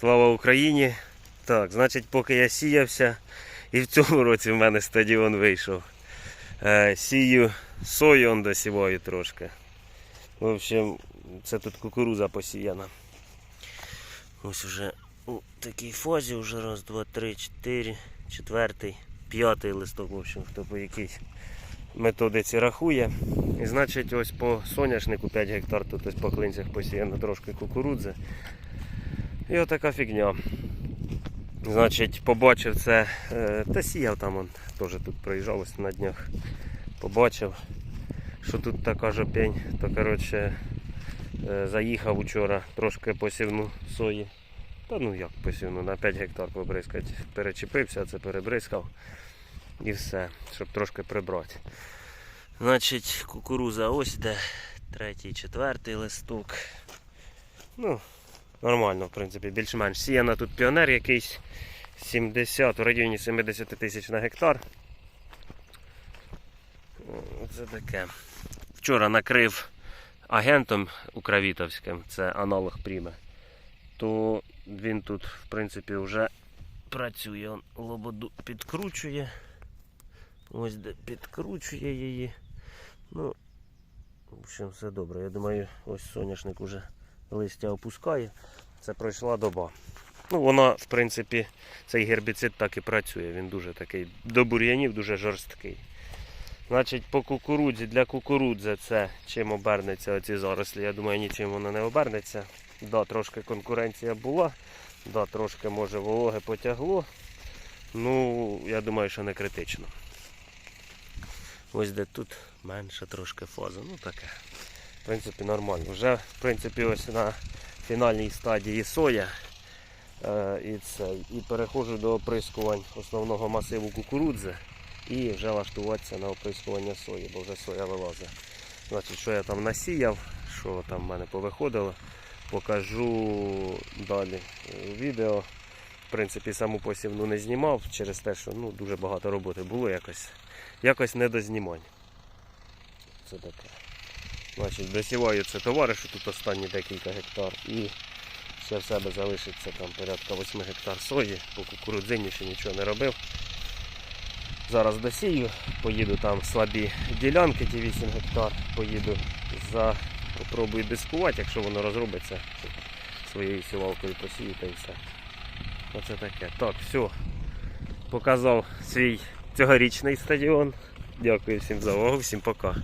Слава Україні! Так, значить, поки я сіявся, і в цьому році в мене стадіон вийшов. Е, сію сою он досіваю трошки. В общем, це тут кукуруза посіяна. Ось уже у такій фазі, вже раз, два, три, чотири, четвертий, п'ятий листок, в общем, хто по якійсь методиці рахує. І значить, ось по соняшнику 5 гектар, тут ось по клинцях посіяно трошки кукурудзи. І отака фігня. Значить, побачив це, е, та сіяв там он, теж тут проїжджав ось на днях. Побачив, що тут така жопень, то коротше е, заїхав учора трошки посівну сої. Та ну як посівну, на 5 гектар побризкати. Перечепився, це перебризкав і все, щоб трошки прибрати. Значить, кукуруза ось де, третій, четвертий листок. Ну, нормально, в принципі, більш-менш. Сіяна тут піонер якийсь 70, в районі 70 тисяч на гектар. Це таке. Вчора накрив агентом Укравітовським, це аналог Пріме, то він тут, в принципі, вже працює. Он лободу підкручує. Ось де підкручує її. Ну, в общем, все добре. Я думаю, ось соняшник уже листя опускає. Це пройшла доба. Ну, вона, в принципі, цей гербіцид так і працює. Він дуже такий до бур'янів дуже жорсткий. Значить, по кукурудзі для кукурудзи це чим обернеться оці зарослі. Я думаю, нічим воно не обернеться. Да, трошки конкуренція була, да, трошки може вологи потягло. Ну, я думаю, що не критично. Ось де тут менша трошки фаза. Ну таке. Принципі, нормально. Вже в принципі ось на фінальній стадії соя. Е, і, це, і переходжу до оприскувань основного масиву кукурудзи і вже влаштуватися на оприскування сої, бо вже соя вилазить. Значить, що я там насіяв, що там в мене повиходило, покажу далі відео. В принципі, саму посівну не знімав через те, що ну, дуже багато роботи було якось. Якось не до знімань. Це таке. Значить, це товаришу, тут останні декілька гектар і ще в себе залишиться там порядка 8 гектар сої, по кукурудзині ще нічого не робив. Зараз досію, поїду там слабі ділянки, ті 8 гектар, поїду за попробую дискувати, якщо воно розробиться, своєю сівалкою посію та і все. Оце таке. Так, все. Показав свій цьогорічний стадіон. Дякую всім за увагу, всім пока.